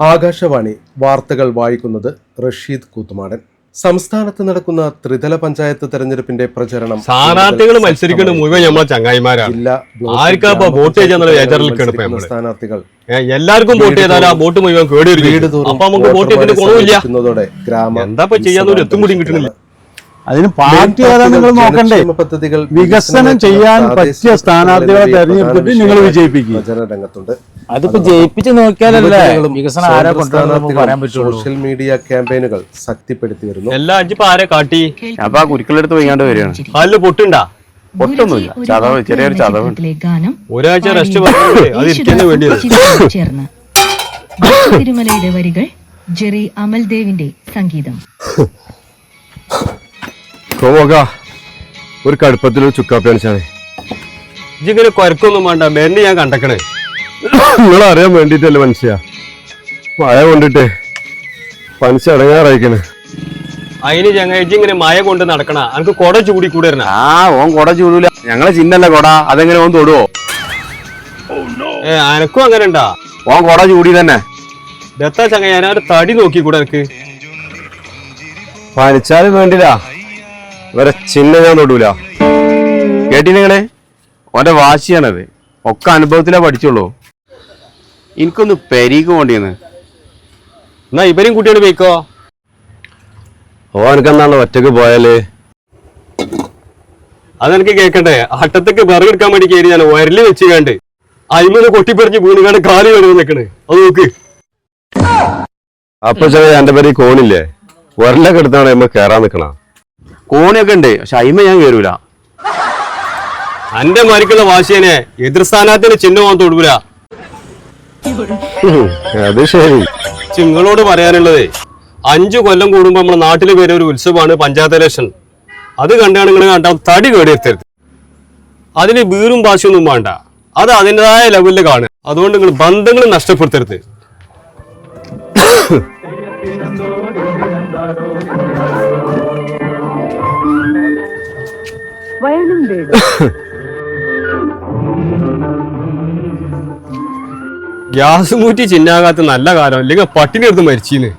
ആകാശവാണി വാർത്തകൾ വായിക്കുന്നത് റഷീദ് കൂത്തുമാടൻ. സംസ്ഥാനത്ത് നടക്കുന്ന ത്രിതല പഞ്ചായത്ത് തെരഞ്ഞെടുപ്പിന്റെ പ്രചരണം സ്ഥാനാർത്ഥികൾ മത്സരിക്കുന്നത് മുഴുവൻ നമ്മളെ ചങ്ങായിമാരാണ്. വോട്ട് നമ്മൾ. സ്ഥാനാർത്ഥികൾ എല്ലാവർക്കും വോട്ട് ചെയ്താൽ ആ വോട്ട് മുഴുവൻ കേടി വീട് തോറും വോട്ട് ഗുണമില്ല. സമീപിക്കുന്നതോടെ എന്താ ചെയ്യാൻ എത്തും കൂടിയും കിട്ടുന്നില്ല. അതിന് പാർട്ടി ഏതാ നിങ്ങൾ നോക്കണ്ടേ? പദ്ധതികൾ വികസനം ചെയ്യാൻ പറ്റിയ സ്ഥാനാർത്ഥികളെ തെരഞ്ഞെടുത്തിട്ട് നിങ്ങൾ വിജയിപ്പിക്കും വിജയിപ്പിക്കുക. പ്രചരണ രംഗത്തുണ്ട്. അതിപ്പോ ജയിപ്പിച്ച് നോക്കിയാലല്ലേ വികസനം ആരാ പറ്റുള്ളൂ. സോഷ്യൽ മീഡിയ ക്യാമ്പയിനുകൾ ശക്തിപ്പെടുത്തി വരുന്നു. എല്ലാ അഞ്ചിപ്പോ ആരെ കാട്ടി? അപ്പൊ ആ കുരുക്കളെടുത്ത് പോയിക്കാണ്ട് വരികയാണ്. കാലിൽ പൊട്ടുണ്ടാ? പൊട്ടൊന്നുമില്ല. ചതവ് ചെറിയൊരു ചതവുണ്ട് ഒരാഴ്ച റെസ്റ്റ് അത് ഇരിക്കുന്നത് വേണ്ടിയത്. ചേർന്ന് തിരുമലയുടെ വരികൾ ജെറി അമൽദേവിന്റെ സംഗീതം. നോക്ക ഒരു കടുപ്പത്തിലൊരു ചുക്കാപ്പി അണിച്ചാണ് ഇജിങ്ങനെ കൊരക്കൊന്നും വേണ്ട മെന്നെ ഞാൻ കണ്ടക്കണേ. നിങ്ങൾ അറിയാൻ വേണ്ടിട്ടല്ലേ മനുഷ്യ. മഴ കൊണ്ടിട്ട് പനിച്ച് അടങ്ങാറായിക്കണേ അതിന് ഞങ്ങൾ ഇങ്ങനെ മഴ കൊണ്ട് നടക്കണ എനിക്ക് കൊട ചൂടി കൂടെ വരണ ആ ഓൻ കൊട ചൂടൂല. ഞങ്ങളെ ചിന്നല്ല കൊട? അതെങ്ങനെ ഓൻ തൊടുവോ? ഏ അനക്കും അങ്ങനെ ഉണ്ടാ ഓൻ കൊട ചൂടി തന്നെ. ദത്താ ചങ്ങ ഞാൻ തടി നോക്കി കൂടെ എനിക്ക് പനിച്ചാലും വേണ്ടില്ല. ഇവരെ ചിഹ്നം ഞാൻ തൊടൂല. കേട്ടി നിങ്ങളെ? ഓന്റെ വാശിയാണത്. ഒക്കെ അനുഭവത്തിലേ പഠിച്ചുള്ളൂ. എനിക്കൊന്ന് പെരീക്ക് വേണ്ടിയെന്ന് എന്നാ ഇവരെയും കുട്ടിയോട് പോയിക്കോ. ഓ എനിക്കെന്നാണ് ഒറ്റയ്ക്ക് പോയാൽ? അതെനിക്ക് കേക്കട്ടെ. അട്ടത്തേക്ക് വിറകെടുക്കാൻ വേണ്ടി കയറി ഞാൻ വരൽ വെച്ച് കണ്ട് അയിമന്ന് കൊട്ടിപ്പറിഞ്ഞ് വീണുകാണ്ട് കാലി വരുന്ന നിക്കണ്. അത് നോക്ക്. അപ്പൊ ചെറിയ എന്റെ പേര് കോണില്ലേ? വരലൊക്കെ എടുത്താണ് നമ്മൾ കേറാൻ നിക്കണ. കോണിയൊക്കെ ഉണ്ട് പക്ഷെ അയിമ ഞാൻ കയറൂല അന്റെ മരിക്കുള്ള വാശിയനെ എതിർ സ്ഥാനാർത്ഥിന് ചിഹ്നമാൻ തൊടുപുല അത് ശരി. ചിങ്ങളോട് പറയാനുള്ളത് അഞ്ചു കൊല്ലം കൂടുമ്പോ നമ്മുടെ നാട്ടിൽ പേര് ഒരു ഉത്സവമാണ് പഞ്ചായത്ത് ഇലക്ഷൻ അത് കണ്ടാണ് നിങ്ങൾ കണ്ട തടി കേടിയെത്തരുത്. അതിന് വീറും ഭാഷയൊന്നും വേണ്ട. അത് അതിന്റെതായ ലെവലിൽ കാണുക. അതുകൊണ്ട് നിങ്ങൾ ബന്ധങ്ങൾ നഷ്ടപ്പെടുത്തരുത്. ഗ്യാസ് മൂറ്റി ചിന്നാകാത്ത നല്ല കാലം. അല്ലെങ്കിൽ പട്ടിണി എടുത്ത് മരിച്ചീന്ന്.